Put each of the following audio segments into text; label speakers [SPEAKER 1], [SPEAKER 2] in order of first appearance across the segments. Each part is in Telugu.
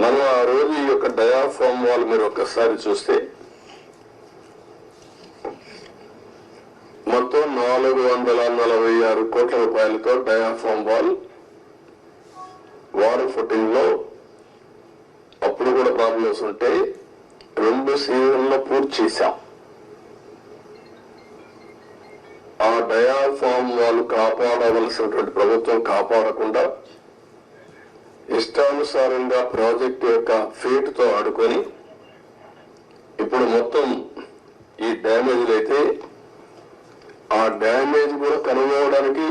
[SPEAKER 1] మనం ఆ రోజు ఈ యొక్క డయాఫామ్ వాల్ మీరు ఒక్కసారి చూస్తే మొత్తం నాలుగు వందల నలభై ఆరు కోట్ల రూపాయలతో డయాఫామ్ వాల్ వాటర్ ఫుటింగ్లో అప్పుడు కూడా ప్రాబ్లమ్స్ ఉంటాయి. రెండు సీజన్లు పూర్తి చేశాం. ఆ డయాఫామ్ వాళ్ళు కాపాడవలసినటువంటి ప్రభుత్వం కాపాడకుండా ఇష్టానుసారంగా ప్రాజెక్ట్ యొక్క ఫేట్తో ఆడుకొని ఇప్పుడు మొత్తం ఈ డ్యామేజ్లు అయితే ఆ డ్యామేజ్ కూడా కనుగొనడానికి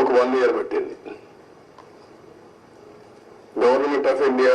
[SPEAKER 1] ఒక వన్ ఇయర్ పట్టింది. గవర్నమెంట్ ఆఫ్ ఇండియా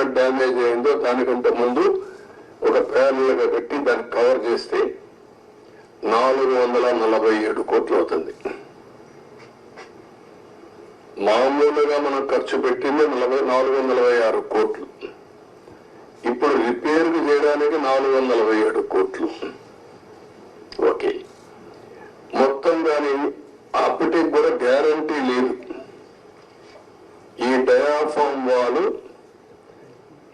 [SPEAKER 1] ఎక్కడ డ్యామేజ్ అయిందో దానికంటే ముందు ఒక ప్యానల్గా పెట్టి దాన్ని కవర్ చేస్తే నాలుగు వందల నలభై ఏడు కోట్లు అవుతుంది. మామూలుగా మనం ఖర్చు పెట్టింది నలభై నాలుగు వందల ఆరు కోట్లు. ఇప్పుడు రిపేర్ చేయడానికి నాలుగు వందల ఏడు కోట్లు. ఓకే. మొత్తం కానీ అప్పటికి కూడా గ్యారంటీ లేదు. ఈ డయాఫామ్ వాళ్ళు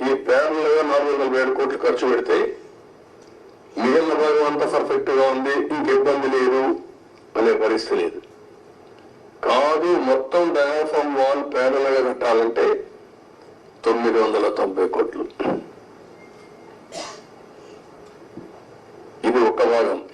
[SPEAKER 1] ఈ ప్యారల్ నాలుగు వందల ఏడు కోట్లు ఖర్చు పెడితే మిగిలిన భాగం అంతా పర్ఫెక్ట్గా ఉంది ఇంక ఇబ్బంది లేదు అనే పరిస్థితి లేదు. కాదు మొత్తం డయాఫామ్ వాల్ ప్యారల్గా కట్టాలంటే తొమ్మిది వందల తొంభై కోట్లు. ఇది ఒక భాగం.